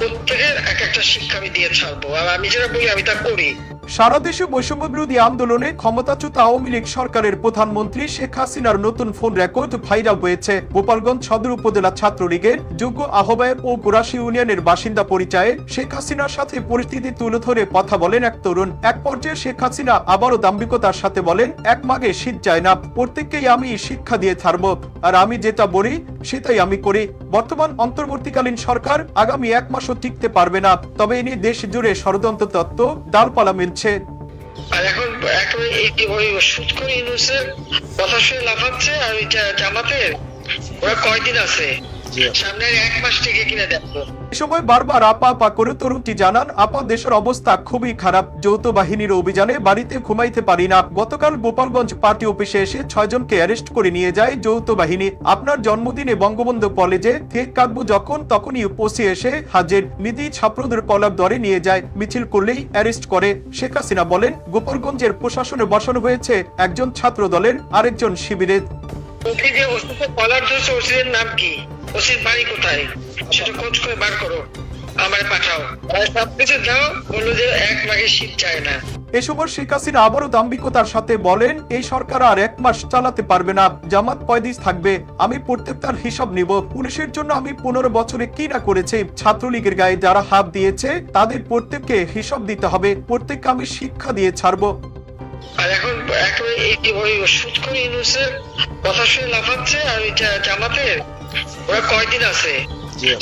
প্রত্যেকের এক একটা শিক্ষা আমি দিয়ে ছাড়বো। আর আমি যেটা বলি আমি তা করি। সারা দেশে বৈষম্য বিরোধী আন্দোলনে ক্ষমতাচ্যুত আওয়ামী লীগ সরকারের প্রধানমন্ত্রী শেখ হাসিনার নতুন ফোন রেকর্ড ভাইরাল হয়েছে। গোপালগঞ্জ সদর উপজেলা ছাত্রলীগের যোগ্য আহ্বায়ক ও কুরাশি ইউনিয়নের বাসিন্দা পরিচয়ে শেখ হাসিনার সাথে পরিস্থিতি তুলে ধরে কথা বলেন এক তরুণ। এক পর্যায়ে শেখ হাসিনা আবারও দাম্ভিকতার সাথে বলেন, এক মাগে শীত যায় না, প্রত্যেককেই আমি শিক্ষা দিয়ে ছাড়ব। আর আমি যেটা বলি, সেটাই আমি করি। বর্তমান অন্তর্বর্তীকালীন সরকার আগামী এক মাসও টিকতে পারবে না। তবে এ নিয়ে দেশ জুড়ে ষড়যন্ত্র তত্ত্ব, ডালপালা মিলছে। আর এখন এখন ওই সুদ করে ইউনুসের কথা শুনে লাফাচ্ছে আর জামাতের ওরা কয়দিন আছে? সামনের এক মাস থেকে কিনে দেখব। এ সময় বারবার আপা আপা করে তরুণটি জানান আপা দেশের অবস্থা খুবই খারাপ যৌথ বাহিনীর অভিযানে বাড়িতে ঘুমাইতে পারি না। গতকাল গোপালগঞ্জ পার্টি অফিসে এসে ছয়জনকে অ্যারেস্ট করে নিয়ে যায় যৌথ বাহিনী। আপনার জন্মদিনে বঙ্গবন্ধু কলেজে কেক কাটবো যখন তখনই উপসি এসে হাজির। নিধি ছাত্রদের কলাপ দরে নিয়ে যায় মিছিল করলেই অ্যারেস্ট করে। শেখ হাসিনা বলেন গোপালগঞ্জের প্রশাসনে বসানো হয়েছে একজন ছাত্র দলের আরেকজন শিবিরের। যে কলার ধরছে ওসির নাম কি? ওসির বাড়ি কোথায়? সেটা খোঁজ করে বার করো। আমার পাঠাও। সবকিছু দাও বলল যে এক মাঘে শীত চায় না। এ সময় শেখ হাসিনা আবারও দাম্ভিকতার সাথে বলেন এই সরকার আর এক মাস চালাতে পারবে না জামাত থাকবে আমি প্রত্যেকটার হিসাব নিব পুলিশের জন্য আমি পনেরো বছরে কি না করেছি ছাত্রলীগের গায়ে যারা হাত দিয়েছে তাদের প্রত্যেককে হিসাব দিতে হবে প্রত্যেককে আমি শিক্ষা দিয়ে ছাড়বো। আর এখন একেবারে এই যে করে ইউনুসের কথা শুনে লাফাচ্ছে আর জামাতের? ওরা কয়দিন আছে?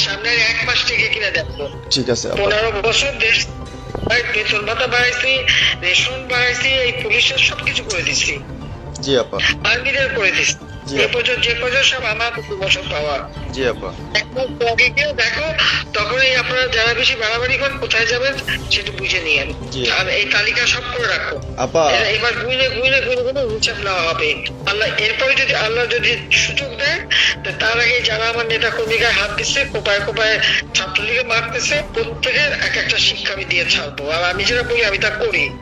সামনের এক মাস থেকে কিনে দেখব ঠিক আছে পনেরো বছর দেশ বেতন ভাতা বাড়াইছি রেশন বাড়াইছি এই পুলিশের সবকিছু করে দিচ্ছি জি আপা। আর্মিদের করে দিচ্ছি জি। পর্যন্ত যে পর্যন্ত সব আমার বছর পাওয়া। জি আপা। একদম আগে গিয়ে দেখো তখনই আপনারা যারা বেশি বাড়াবাড়ি করেন কোথায় যাবেন সেটা বুঝে নিয়েন আর এই তালিকা সব করে রাখো। আপা। এবার গুইলে গুইলে গুইলে গুইলে হিসাব নেওয়া হবে। আল্লাহ এরপরে যদি আল্লাহ যদি সুযোগ দেয় তার আগে যারা আমার নেতা কর্মীকে হাত দিচ্ছে কোপায় কোপায় ছাত্রলীগে মারতেছে প্রত্যেকের এক একটা শিক্ষা আমি দিয়ে ছাড়বো। আর আমি যেটা বলি, আমি তা করি।